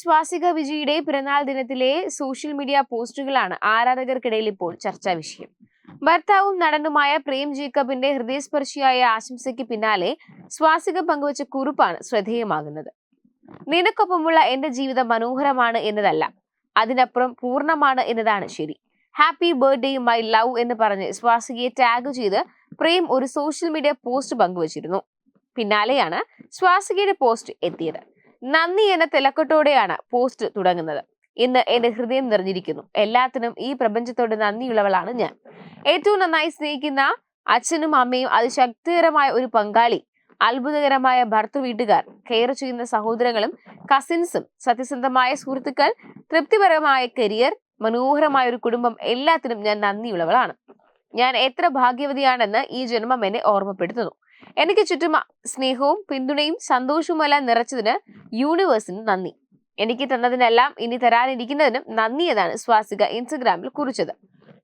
സ്വാസിക വിജയുടെ പിറന്നാൾ ദിനത്തിലെ സോഷ്യൽ മീഡിയ പോസ്റ്റുകളാണ് ആരാധകർക്കിടയിൽ ഇപ്പോൾ ചർച്ചാ വിഷയം. ഭർത്താവും നടനുമായ പ്രേം ജേക്കബിന്റെ ഹൃദയസ്പർശിയായ ആശംസയ്ക്ക് പിന്നാലെ സ്വാസിക പങ്കുവച്ച കുറിപ്പാണ് ശ്രദ്ധേയമാകുന്നത്. നിനക്കൊപ്പമുള്ള എന്റെ ജീവിതം മനോഹരമാണ് എന്നതല്ല അതിനപ്പുറം പൂർണമാണ് എന്നതാണ് ശരി. ഹാപ്പി ബർത്ത്ഡേ മൈ ലവ് എന്ന് പറഞ്ഞ് സ്വാസികയെ ടാഗ് ചെയ്ത് പ്രേം ഒരു സോഷ്യൽ മീഡിയ പോസ്റ്റ് പങ്കുവച്ചിരുന്നു. പിന്നാലെയാണ് സ്വാസികയുടെ പോസ്റ്റ് എത്തിയത്. നന്ദി എന്ന തിലക്കത്തോടെയാണ് പോസ്റ്റ് തുടങ്ങുന്നത്. ഇന്ന് എന്റെ ഹൃദയം നിറഞ്ഞിരിക്കുന്നു. എല്ലാത്തിനും ഈ പ്രപഞ്ചത്തോട് നന്ദിയുള്ളവളാണ് ഞാൻ. ഏറ്റവും നന്നായി സ്നേഹിക്കുന്ന അച്ഛനും അമ്മയും അതിശക്തികരമായ ഒരു പങ്കാളി അത്ഭുതകരമായ ഭർത്തു വീട്ടുകാർ കെയർ ചെയ്യുന്ന സഹോദരങ്ങളും കസിൻസും സത്യസന്ധമായ സുഹൃത്തുക്കൾ തൃപ്തിപരമായ കരിയർ മനോഹരമായ ഒരു കുടുംബം എല്ലാത്തിനും ഞാൻ നന്ദിയുള്ളവളാണ്. ഞാൻ എത്ര ഭാഗ്യവതിയാണെന്ന് ഈ ജന്മം എന്നെ ഓർമ്മപ്പെടുത്തുന്നു. എനിക്ക് ചുറ്റും സ്നേഹവും പിന്തുണയും സന്തോഷവുമെല്ലാം നിറച്ചതിന് യൂണിവേഴ്സിന് നന്ദി. എനിക്ക് തന്നതിനെല്ലാം ഇനി തരാനിരിക്കുന്നതിനും നന്ദി എന്നാണ് സ്വാസിക ഇൻസ്റ്റഗ്രാമിൽ കുറിച്ചത്.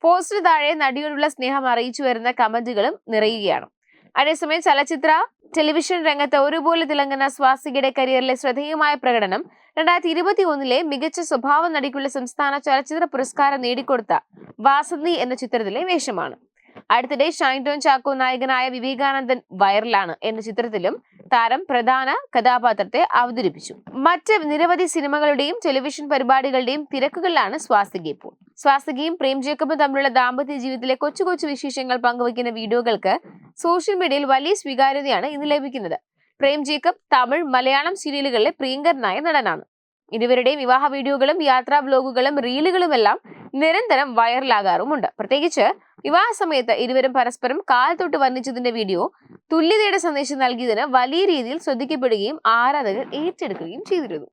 പോസ്റ്റിന് താഴെ നടിയോടുള്ള സ്നേഹം അറിയിച്ചു വരുന്ന കമന്റുകളും നിറയുകയാണ്. അതേസമയം ചലച്ചിത്ര ടെലിവിഷൻ രംഗത്ത് ഒരുപോലെ തിളങ്ങുന്ന സ്വാസികയുടെ കരിയറിലെ ശ്രദ്ധേയമായ പ്രകടനം രണ്ടായിരത്തി ഇരുപത്തി ഒന്നിലെ മികച്ച സ്വഭാവ നടിക്കുള്ള സംസ്ഥാന ചലച്ചിത്ര പുരസ്കാരം നേടിക്കൊടുത്ത വാസന്തി എന്ന ചിത്രത്തിലെ വേഷമാണ്. അടുത്തിടെ ഷൈൻ ടോൺ ചാക്കോ നായകനായ വിവേകാനന്ദൻ വൈറലാണ് എന്ന ചിത്രത്തിലും താരം പ്രധാന കഥാപാത്രത്തെ അവതരിപ്പിച്ചു. മറ്റ് നിരവധി സിനിമകളുടെയും ടെലിവിഷൻ പരിപാടികളുടെയും തിരക്കുകളിലാണ് സ്വാസിക ഇപ്പോൾ. സ്വാസികയും പ്രേം ജേക്കബും തമ്മിലുള്ള ദാമ്പത്യ ജീവിതത്തിലെ കൊച്ചു കൊച്ചു വിശേഷങ്ങൾ പങ്കുവയ്ക്കുന്ന വീഡിയോകൾക്ക് സോഷ്യൽ മീഡിയയിൽ വലിയ സ്വീകാര്യതയാണ് ഇന്ന് ലഭിക്കുന്നത്. പ്രേം ജേക്കബ് തമിഴ് മലയാളം സീരിയലുകളിലെ പ്രിയങ്കരനായ നടനാണ്. ഇരുവരുടെയും വിവാഹ വീഡിയോകളും യാത്രാ വ്ലോഗുകളും റീലുകളുമെല്ലാം നിരന്തരം വൈറലാകാറുമുണ്ട്. പ്രത്യേകിച്ച് വിവാഹ സമയത്ത് ഇരുവരും പരസ്പരം കാൽ തൊട്ട് വർണിച്ചതിന്റെ വീഡിയോ തുല്യതയുടെ സന്ദേശം നൽകിയതിന് വലിയ രീതിയിൽ ശ്രദ്ധിക്കപ്പെടുകയും ആരാധകർ ഏറ്റെടുക്കുകയും ചെയ്തിരുന്നു.